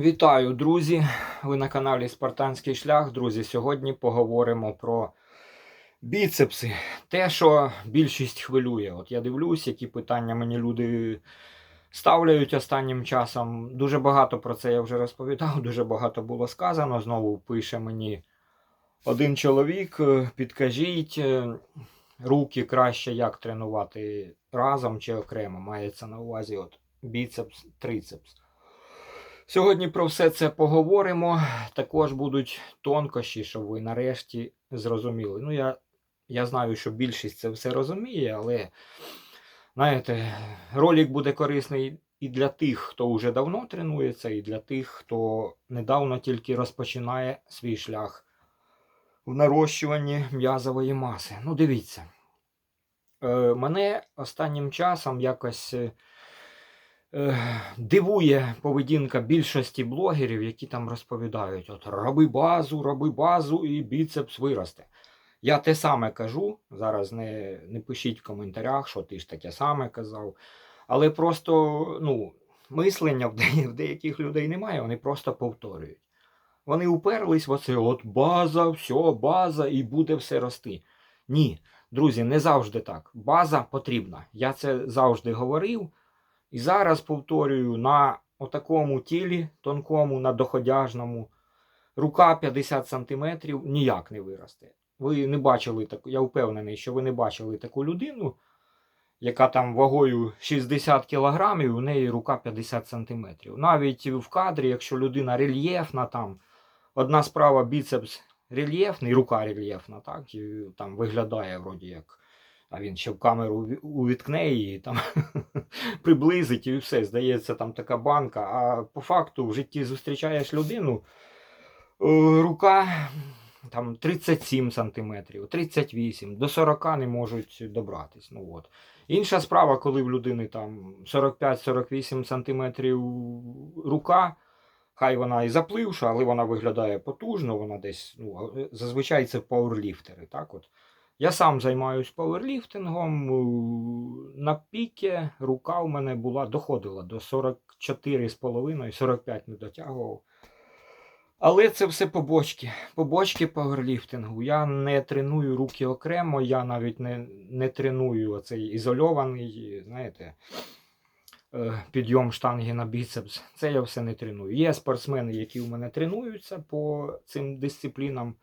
Вітаю, друзі! Ви на каналі Спартанський шлях. Друзі, сьогодні поговоримо про біцепси. Те, що більшість хвилює. От я дивлюсь, які питання мені люди ставляють останнім часом. Дуже багато про це я вже розповідав, дуже багато було сказано. Знову пише мені один чоловік: е, підкажіть, е, руки краще як тренувати разом чи окремо. Мається на увазі от біцепс, трицепс. Сьогодні про все це поговоримо. Також будуть тонкощі, щоб ви нарешті зрозуміли. Ну, я, я знаю, що більшість це все розуміє, але знаєте, ролик буде корисний і для тих, хто вже давно тренується, і для тих, хто недавно тільки розпочинає свій шлях в нарощуванні м'язової маси. Ну, дивіться. Е, мене останнім часом якось. Дивує поведінка більшості блогерів, які там розповідають: от роби базу, роби базу і біцепс виросте. Я те саме кажу. Зараз не, не пишіть в коментарях, що ти ж таке саме казав. Але просто ну, мислення в деяких людей немає, вони просто повторюють. Вони уперлись в оце, от база, все, база, і буде все рости. Ні, друзі, не завжди так. База потрібна. Я це завжди говорив. І зараз повторюю, на отакому тілі, тонкому, на доходяжному, рука 50 см ніяк не виросте. Ви не бачили таку, я впевнений, що ви не бачили таку людину, яка там вагою 60 кг, у неї рука 50 см. Навіть в кадрі, якщо людина рельєфна, там одна справа біцепс рельєфний, рука рельєфна, так, і там виглядає вроді як. А він ще в камеру увіткне її, там приблизить і все. Здається, там така банка. А по факту в житті зустрічаєш людину, е, рука там 37 сантиметрів, 38, до 40 не можуть добратись. Ну, от. Інша справа, коли в людини там 45-48 сантиметрів рука. Хай вона і запливша, але вона виглядає потужно, вона десь, ну, зазвичай це пауерліфтери, так от. Я сам займаюся пауерліфтингом. На піки рука у мене була доходила до 44,5, 45 не дотягував. Але це все побочки. Побочки пауерліфтингу. Я не треную руки окремо, я навіть не, не треную оцей ізольований, знаєте, е, підйом штанги на біцепс. Це я все не треную. Є спортсмени, які у мене тренуються по цим дисциплінам.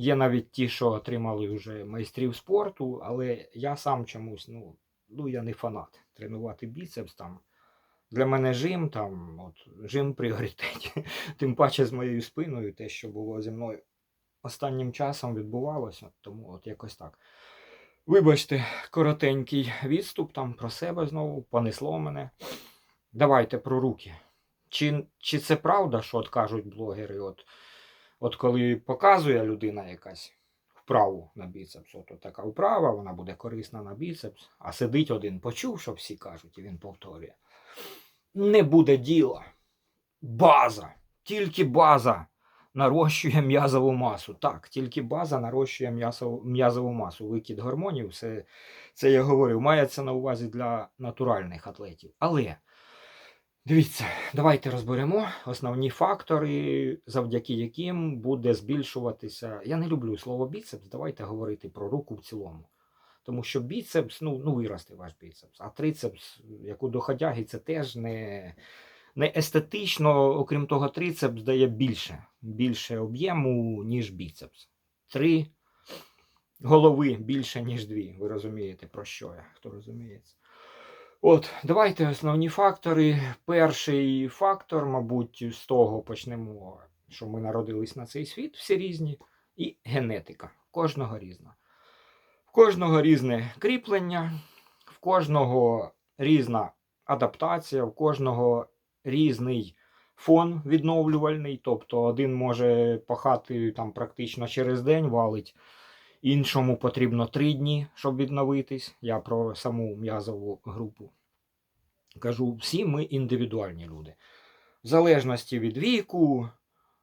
Є навіть ті, що отримали вже майстрів спорту, але я сам чомусь, ну, ну я не фанат. Тренувати біцепс там. Для мене жим, там, от, жим в пріоритеті. Тим паче з моєю спиною, те, що було зі мною останнім часом відбувалося, тому от якось так. Вибачте, коротенький відступ там про себе знову, понесло мене. Давайте про руки. Чи, чи це правда, що от кажуть блогери? От, От коли показує людина якась вправу на біцепс, от така вправа, вона буде корисна на біцепс, а сидить один, почув, що всі кажуть, і він повторює. Не буде діла. База. Тільки база нарощує м'язову масу. Так, тільки база нарощує м'язову масу. Викид гормонів, це, це я говорив, мається на увазі для натуральних атлетів. Але Дивіться, давайте розберемо основні фактори, завдяки яким буде збільшуватися. Я не люблю слово біцепс, давайте говорити про руку в цілому. Тому що біцепс, ну, ну виросте ваш біцепс, а трицепс, як у доходяги, це теж не, не естетично, окрім того, трицепс дає більше, більше об'єму, ніж біцепс. Три голови більше, ніж дві. Ви розумієте, про що я, хто розуміється. От, давайте основні фактори. Перший фактор, мабуть, з того почнемо, що ми народились на цей світ, всі різні, і генетика. Кожного різна. В кожного різне кріплення, в кожного різна адаптація, в кожного різний фон відновлювальний. Тобто один може пахати там практично через день валить. Іншому потрібно три дні, щоб відновитись. Я про саму м'язову групу кажу, всі ми індивідуальні люди. В залежності від віку,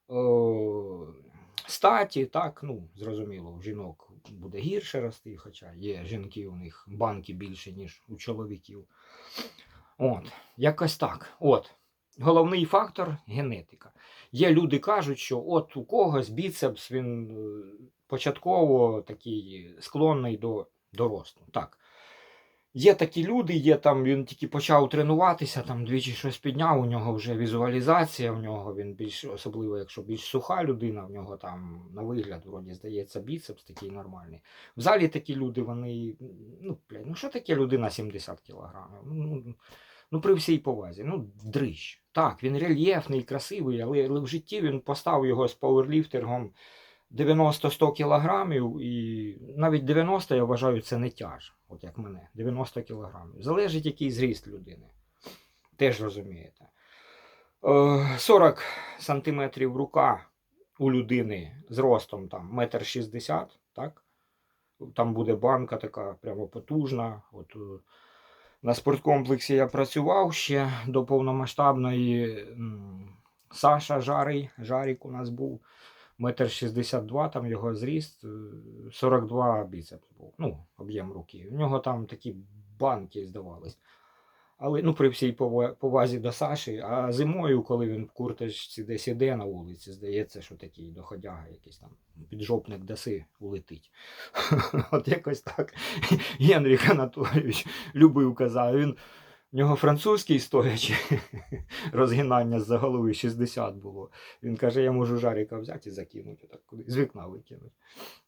о, статі, так, ну, зрозуміло, у жінок буде гірше рости, хоча є жінки, у них банки більше, ніж у чоловіків. От, якось так. От. головний фактор генетика. Є люди кажуть, що от у когось біцепс він е, початково такий склонний до, до росту. Так. Є такі люди, є там, він тільки почав тренуватися, там двічі щось підняв, у нього вже візуалізація, в нього він більш, особливо, якщо більш суха людина, в нього там на вигляд, вроді, здається, біцепс такий нормальний. В залі такі люди, вони, ну, блядь, ну що таке людина 70 кілограмів? Ну, ну, ну при всій повазі, ну, дрищ. Так, він рельєфний, красивий, але, в житті він поставив його з пауерліфтингом 90-100 кілограмів, і навіть 90, я вважаю, це не тяж, от як мене, 90 кілограмів. Залежить, який зріст людини. Теж розумієте. Е, 40 сантиметрів рука у людини з ростом там метр шістдесят, так? Там буде банка така прямо потужна. От, е, на спорткомплексі я працював ще до повномасштабної. Саша Жарий, Жарік у нас був метр шістдесят два, там його зріст, е, 42 біцепс був. Ну, об'єм руки. У нього там такі банки здавались. Але ну, при всій повазі до Саші, а зимою, коли він в курточці десь іде на вулиці, здається, що такий доходяга, якийсь там піджопник даси улетить. От якось так. Генріх Анатолійович любив казав. В нього французький стоячи, розгинання з-за голови 60 було. Він каже, я можу жаріка взяти і закинути, так, з вікна викинути.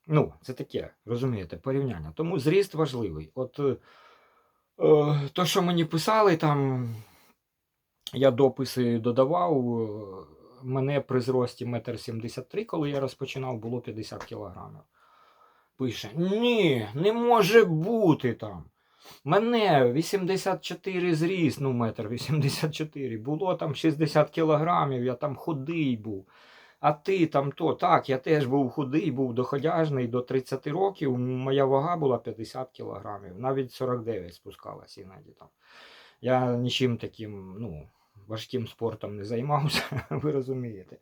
Ну, це таке, розумієте, порівняння. Тому зріст важливий. От е, е, то, що мені писали, там я дописи додавав. е, Мене при зрості 1,73 м, коли я розпочинав, було 50 кілограмів. Пише: Ні, не може бути там. Мене 84 зріс, ну, метр 84, було там 60 кілограмів, я там худий був. А ти там то, так, я теж був худий, був доходяжний до 30 років. Моя вага була 50 кілограмів, навіть 49 спускалась іноді там. Я нічим таким, ну, важким спортом не займався, ви розумієте.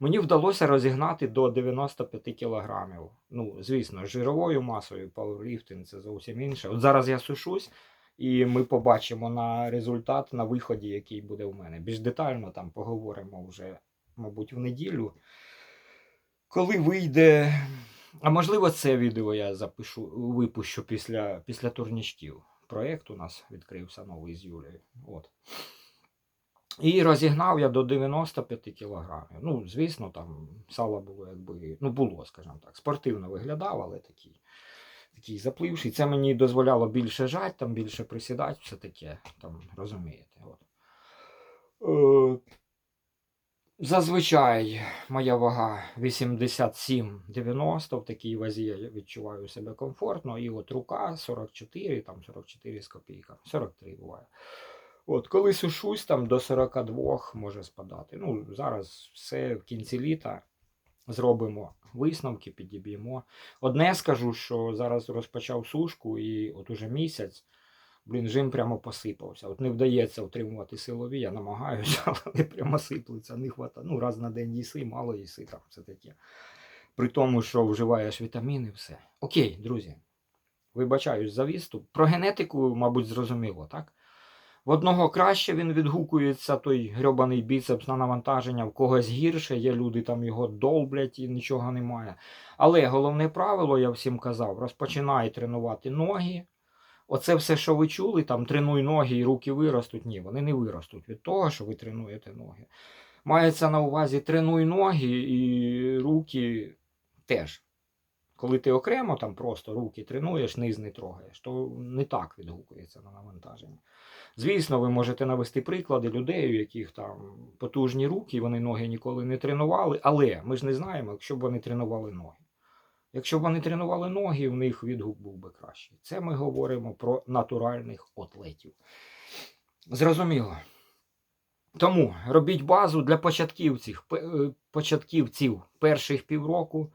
Мені вдалося розігнати до 95 кілограмів. Ну, звісно, жировою масою пауерліфтинг це зовсім інше. От зараз я сушусь, і ми побачимо на результат на виході, який буде в мене. Більш детально там поговоримо вже, мабуть, в неділю. Коли вийде. А можливо, це відео я запишу, випущу після, після турнічків. Проєкт у нас відкрився новий з Юлією. От. І розігнав я до 95 кілограмів. Ну, звісно, там сало було якби, ну було, скажімо так, спортивно виглядав, але такий, такий запливший. Це мені дозволяло більше жать, там більше присідати, все таке, там, розумієте. От. Е, зазвичай моя вага 87-90, в такій вазі я відчуваю себе комфортно. І от рука 44, там 44 з копійками, 43 буває. От, коли сушусь, там до 42 може спадати. Ну, зараз все в кінці літа зробимо висновки, підіб'ємо. Одне скажу, що зараз розпочав сушку, і от уже місяць, блін, жим прямо посипався. От не вдається утримувати силові, я намагаюся, але прямо сиплеться, не хватає. Ну, раз на день їси, мало їси, там все таке. При тому, що вживаєш вітаміни, все. Окей, друзі. Вибачаюсь за відступ. Про генетику, мабуть, зрозуміло, так? В одного краще він відгукується, той грьобаний біцепс на навантаження, в когось гірше, є люди там його долблять і нічого немає. Але головне правило, я всім казав, розпочинай тренувати ноги. Оце все, що ви чули, там тренуй ноги і руки виростуть. Ні, вони не виростуть від того, що ви тренуєте ноги. Мається на увазі тренуй ноги і руки теж. Коли ти окремо там просто руки тренуєш, низ не трогаєш, то не так відгукується на навантаження. Звісно, ви можете навести приклади людей, у яких там потужні руки, вони ноги ніколи не тренували, але ми ж не знаємо, якщо б вони тренували ноги. Якщо б вони тренували ноги, в них відгук був би кращий. Це ми говоримо про натуральних атлетів. Зрозуміло. Тому робіть базу для початківців, е, початківців перших півроку.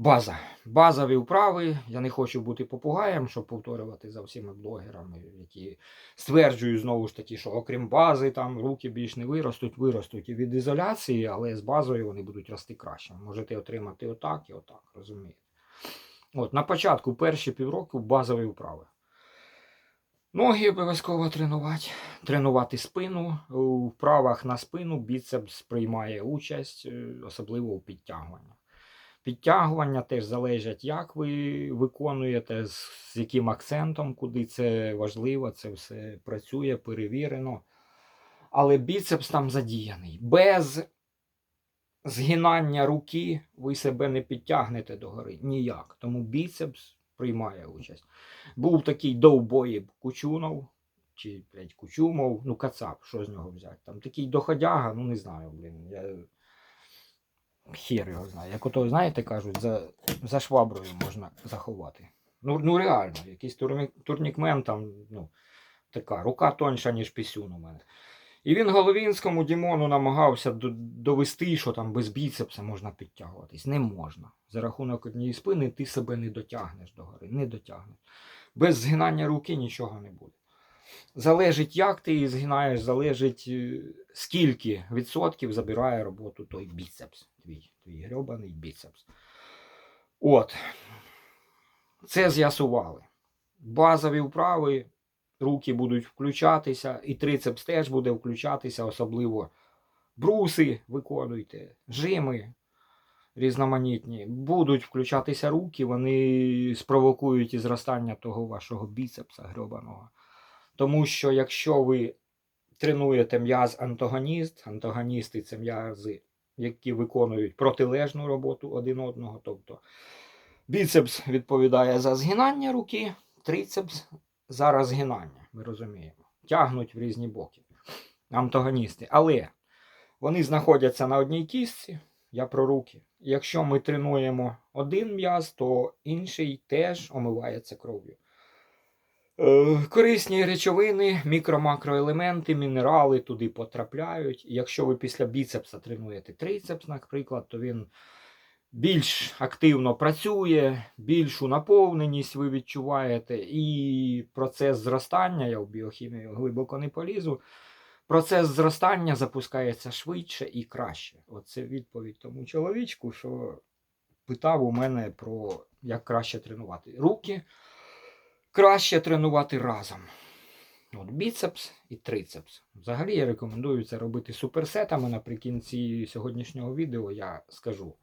База. Базові вправи. Я не хочу бути попугаєм, щоб повторювати за всіма блогерами, які стверджують знову ж таки, що окрім бази, там руки більш не виростуть, виростуть і від ізоляції, але з базою вони будуть рости краще. Можете отримати отак і отак, розумієте? От, на початку перші півроку базові вправи. Ноги обов'язково тренувати, тренувати спину. У вправах на спину біцепс приймає участь, е, особливо у підтягуванні. Підтягування теж залежать, як ви виконуєте, з, яким акцентом, куди це важливо, це все працює, перевірено. Але біцепс там задіяний. Без згинання руки ви себе не підтягнете догори. Ніяк. Тому біцепс приймає участь. Був такий довбоєб Кучунов, чи блядь, Кучумов, ну Кацап, що з нього взяти? Там такий доходяга, ну не знаю, блін. Я... Хер його знає. Як ото, знаєте, кажуть, за, за шваброю можна заховати. Ну, ну реально, якийсь турні- турнікмен там, ну, така рука тоньша, ніж пісюн у мене. І він Головінському Дімону намагався довести, що там без біцепса можна підтягуватись. Не можна. За рахунок однієї спини ти себе не дотягнеш до гори. Не дотягнеш. Без згинання руки нічого не буде. Залежить, як ти згинаєш, залежить, е, скільки відсотків забирає роботу той біцепс. Твій, твій грьобаний біцепс. От. Це з'ясували. Базові вправи, руки будуть включатися, і трицепс теж буде включатися, особливо бруси виконуйте, жими різноманітні. Будуть включатися руки, вони спровокують і зростання того вашого біцепса грьобаного. Тому що якщо ви тренуєте м'яз антагоніст, антагоністи це м'язи, які виконують протилежну роботу один одного. Тобто біцепс відповідає за згинання руки, трицепс за розгинання. Ми розуміємо. Тягнуть в різні боки. Антагоністи. Але вони знаходяться на одній кістці. Я про руки. Якщо ми тренуємо один м'яз, то інший теж омивається кров'ю. Е, Корисні речовини, мікро-макроелементи, мінерали туди потрапляють. Якщо ви після біцепса тренуєте трицепс, наприклад, то він більш активно працює, більшу наповненість ви відчуваєте, і процес зростання, я в біохімію глибоко не полізу. Процес зростання запускається швидше і краще. Оце відповідь тому чоловічку, що питав у мене про як краще тренувати. Руки краще тренувати разом. От біцепс і трицепс. Взагалі я рекомендую це робити суперсетами. Наприкінці сьогоднішнього відео я скажу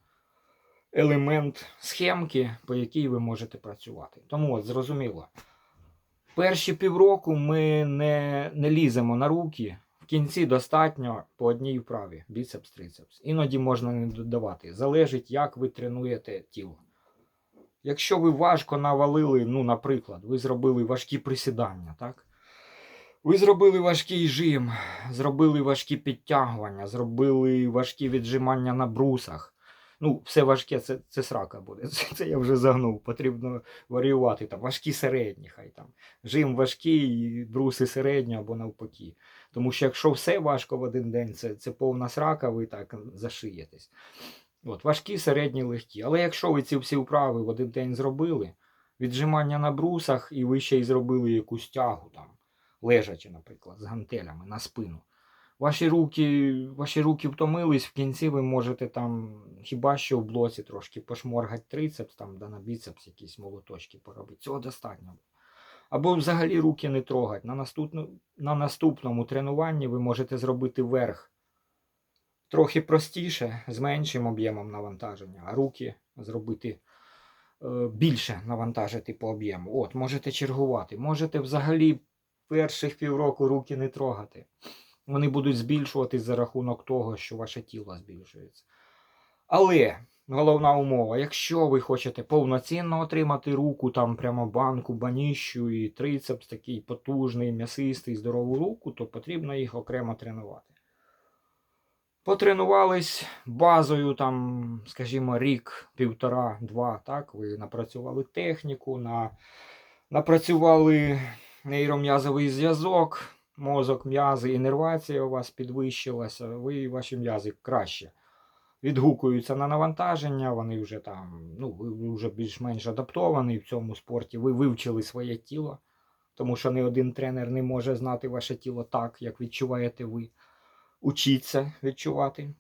елемент схемки, по якій ви можете працювати. Тому от зрозуміло. Перші півроку ми не, не ліземо на руки. В кінці достатньо по одній вправі біцепс, трицепс. Іноді можна не додавати. Залежить, як ви тренуєте тіло. Якщо ви важко навалили, ну, наприклад, ви зробили важкі присідання, так? Ви зробили важкий жим, зробили важкі підтягування, зробили важкі віджимання на брусах. Ну, все важке, це, це срака буде. Це, це я вже загнув. Потрібно варіювати там важкі середні, хай там. Жим важкий, бруси середні або навпаки. Тому що якщо все важко в один день, це, це повна срака, ви так зашиєтесь. От, важкі, середні, легкі. Але якщо ви ці всі вправи в один день зробили, віджимання на брусах, і ви ще й зробили якусь тягу там, лежачи, наприклад, з гантелями на спину. Ваші руки, ваші руки втомились, в кінці ви можете там хіба що в блоці трошки пошморгати трицепс, там, да на біцепс якісь молоточки поробити. Цього достатньо. Або взагалі руки не трогати. На, наступну, на наступному тренуванні ви можете зробити верх трохи простіше, з меншим об'ємом навантаження, а руки зробити е, більше навантажити по об'єму. От, можете чергувати. Можете взагалі перших півроку руки не трогати. Вони будуть збільшуватись за рахунок того, що ваше тіло збільшується. Але головна умова, якщо ви хочете повноцінно отримати руку, там прямо банку, баніщу і трицепс такий потужний, м'ясистий, здорову руку, то потрібно їх окремо тренувати. Потренувались базою, там, скажімо, рік, півтора, два, так, ви напрацювали техніку, на, напрацювали нейром'язовий зв'язок, мозок, м'язи, інервація у вас підвищилася, ви ваші м'язи краще відгукуються на навантаження, вони вже там, ну, ви вже більш-менш адаптовані в цьому спорті, ви вивчили своє тіло, тому що ні один тренер не може знати ваше тіло так, як відчуваєте ви. Учіться відчувати.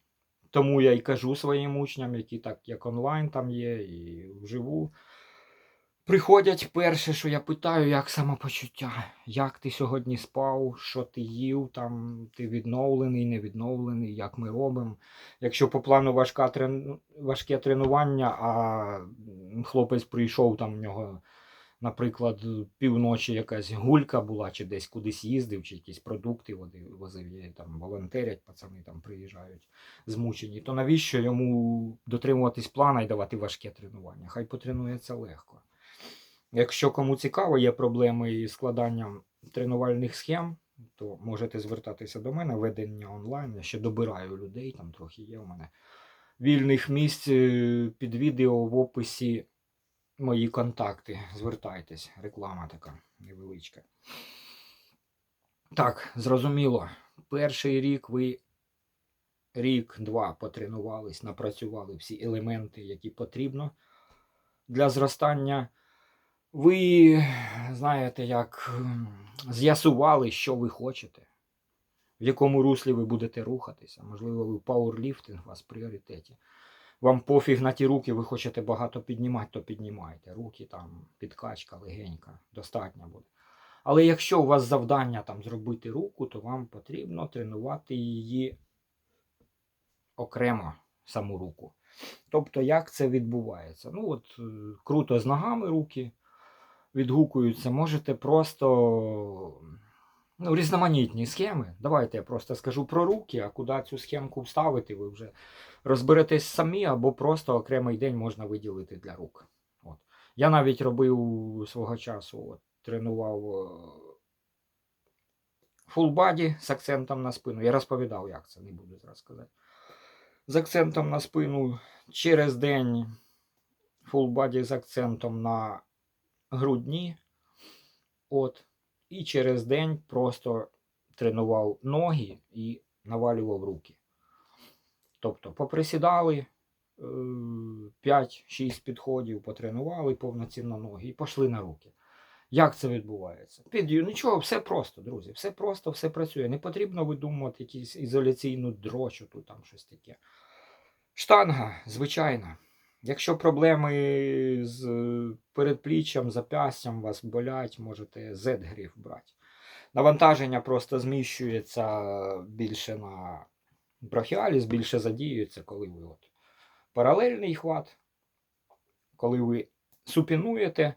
Тому я і кажу своїм учням, які так як онлайн там є, і вживу. Приходять перше, що я питаю, як самопочуття, як ти сьогодні спав, що ти їв, там ти відновлений, не відновлений, як ми робимо. Якщо по плану важка важке тренування, а хлопець прийшов, там в нього, наприклад, півночі якась гулька була, чи десь кудись їздив, чи якісь продукти возив, є, там волонтерять, пацани там приїжджають змучені, то навіщо йому дотримуватись плана і давати важке тренування? Хай потренується легко. Якщо кому цікаво, є проблеми із складанням тренувальних схем, то можете звертатися до мене, ведення онлайн. Я ще добираю людей, там трохи є у мене вільних місць е, під відео в описі мої контакти. Звертайтесь, реклама така невеличка. Так, зрозуміло. Перший рік ви рік-два потренувались, напрацювали всі елементи, які потрібно для зростання. Ви знаєте, як з'ясували, що ви хочете, в якому руслі ви будете рухатися. Можливо, ви пауерліфтинг у вас в пріоритеті. Вам пофіг на ті руки, ви хочете багато піднімати, то піднімайте. Руки там, підкачка легенька, достатньо буде. Але якщо у вас завдання там зробити руку, то вам потрібно тренувати її окремо, саму руку. Тобто, як це відбувається? Ну, от е, круто з ногами руки відгукуються, можете просто ну, різноманітні схеми. Давайте я просто скажу про руки, а куди цю схемку вставити, ви вже розберетесь самі, або просто окремий день можна виділити для рук. От. Я навіть робив свого часу, от, тренував фулбаді з акцентом на спину. Я розповідав, як це, не буду зараз сказати. З акцентом на спину через день фулбаді з акцентом на грудні. От. І через день просто тренував ноги і навалював руки. Тобто поприсідали е, 5-6 підходів, потренували повноцінно ноги і пішли на руки. Як це відбувається? Під нічого, все просто, друзі. Все просто, все працює. Не потрібно видумувати якусь ізоляційну дрочу, там щось таке. Штанга, звичайна. Якщо проблеми з е, передпліччям, запястям вас болять, можете Z-гриф брати. Навантаження просто зміщується більше на брахіаліс, більше задіюється, коли ви от паралельний хват, коли ви супінуєте,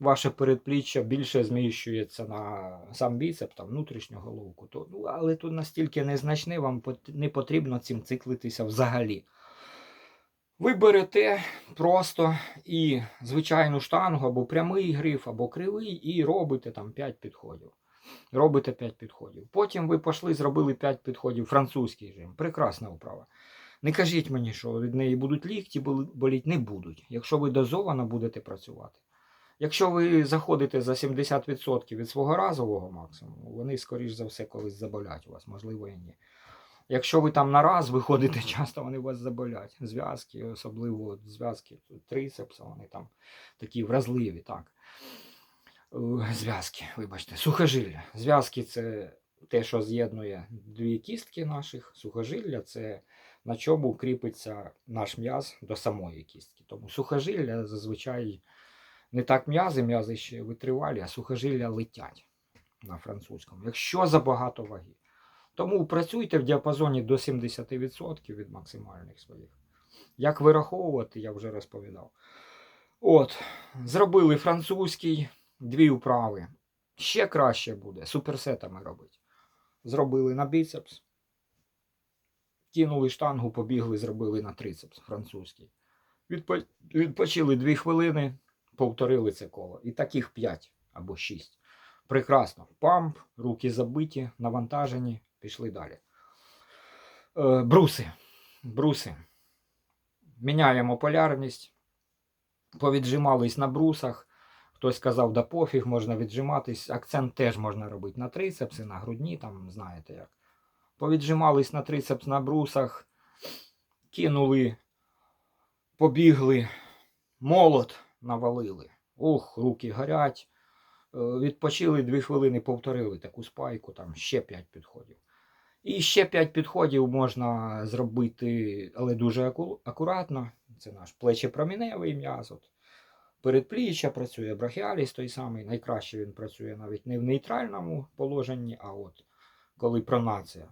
ваше передпліччя більше зміщується на сам біцеп, там внутрішню головку. То, ну, але тут настільки незначне, вам не потрібно цим циклитися взагалі. Ви берете просто і звичайну штангу, або прямий гриф, або кривий, і робите там 5 підходів. Робите 5 підходів. Потім ви пішли, зробили 5 підходів, французький жим. Прекрасна вправа. Не кажіть мені, що від неї будуть лікті боліть, не будуть, якщо ви дозовано будете працювати. Якщо ви заходите за 70% від свого разового максимуму, вони, скоріш за все, колись заболять вас, можливо, і ні. Якщо ви там на раз виходите, часто вони вас заболять. Зв'язки, особливо зв'язки трицепса, вони там такі вразливі, так. Е, Зв'язки, вибачте, сухожилля. Зв'язки це те, що з'єднує дві кістки наших. Сухожилля це на чому кріпиться наш м'яз до самої кістки. Тому сухожилля зазвичай не так м'язи, м'язи ще витривалі, а сухожилля летять на французькому. Якщо забагато ваги. Тому працюйте в діапазоні до 70% від максимальних своїх. Як вираховувати, я вже розповідав. От, зробили французький, дві вправи. Ще краще буде суперсетами робити. Зробили на біцепс. Кинули штангу, побігли, зробили на трицепс французький. Відпо- Відпочили 2 хвилини, повторили це коло. І таких 5 або 6. Прекрасно. Памп, руки забиті, навантажені, пішли далі. Е, бруси. Бруси. Міняємо полярність. Повіджимались на брусах. Хтось сказав, да пофіг, можна віджиматись. Акцент теж можна робити на трицепси, на грудні, там знаєте як. Повіджимались на трицепс на брусах, кинули, побігли, молот навалили. Ух, руки горять. Е, Відпочили 2 хвилини, повторили таку спайку, там ще 5 підходів. І ще 5 підходів можна зробити, але дуже аку- акуратно. Це наш плечепроміневий м'яз. От. передпліччя працює, брахіаліс той самий. Найкраще він працює навіть не в нейтральному положенні, а от коли пронація,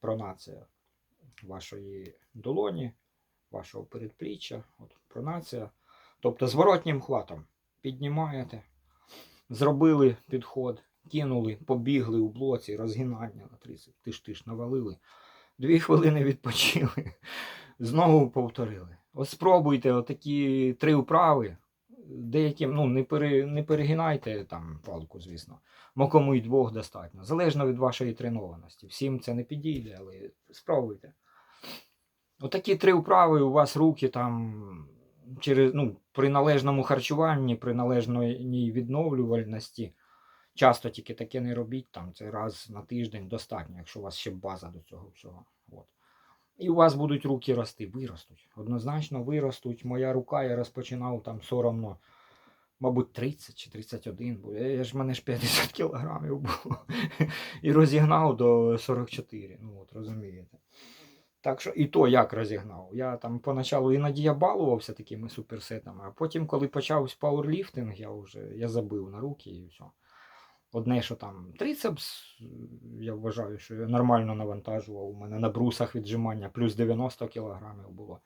пронація вашої долоні, вашого передпліччя, от пронація. Тобто зворотнім хватом піднімаєте, зробили підход, кинули, побігли у блоці, розгинання на 30, тиш-тиш навалили. Дві хвилини відпочили, знову повторили. От спробуйте отакі три вправи. Деяким, ну, не, пере, не перегинайте там палку, звісно. Мо кому й двох достатньо. Залежно від вашої тренованості. Всім це не підійде, але спробуйте. Отакі три вправи у вас руки там через, ну, при належному харчуванні, при належній відновлювальності. Часто тільки таке не робіть, там це раз на тиждень достатньо, якщо у вас ще база до цього всього. От. І у вас будуть руки рости, виростуть. Однозначно виростуть. Моя рука, я розпочинав там соромно, мабуть, 30 чи 31, бо я, ж в мене ж 50 кілограмів було. І розігнав до 44. Ну от розумієте. Так що і то як розігнав. Я там поначалу іноді я балувався такими суперсетами, а потім, коли почався пауерліфтинг, я вже я забив на руки і все. Одне, що там трицепс, я вважаю, що я нормально навантажував. У мене на брусах віджимання плюс 90 кілограмів було.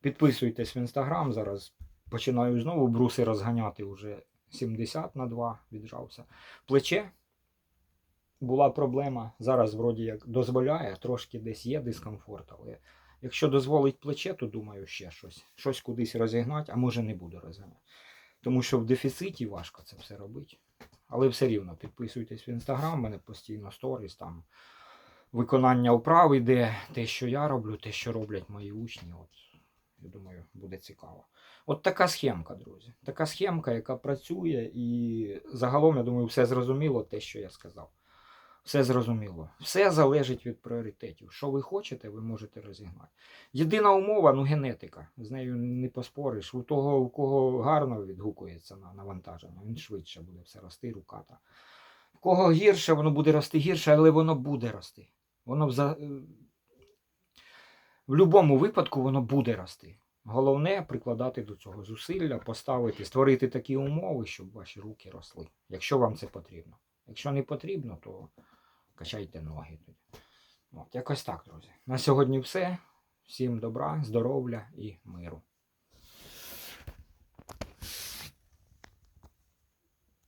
Підписуйтесь в інстаграм зараз. Починаю знову бруси розганяти вже 70 на 2 віджався. Плече була проблема. Зараз, вроді як дозволяє, трошки десь є дискомфорт, але якщо дозволить плече, то думаю, ще щось. Щось кудись розігнати, а може не буду розганяти. Тому що в дефіциті важко це все робити. Але все рівно підписуйтесь в інстаграм, мене постійно сторіс, там виконання вправ іде, те, що я роблю, те, що роблять мої учні. От, я думаю, буде цікаво. От така схемка, друзі. Така схемка, яка працює, і загалом, я думаю, все зрозуміло, те, що я сказав. Все зрозуміло. Все залежить від пріоритетів. Що ви хочете, ви можете розігнати. Єдина умова ну генетика. З нею не поспориш. У того, у кого гарно відгукується на навантаження, він швидше буде все рости, рука. Та. У кого гірше, воно буде рости гірше, але воно буде рости. Воно в, е, в будь-якому випадку воно буде рости. Головне прикладати до цього зусилля, поставити, створити такі умови, щоб ваші руки росли, якщо вам це потрібно. Якщо не потрібно, то качайте ноги. тоді. От, якось так, друзі. На сьогодні все. Всім добра, здоров'я і миру.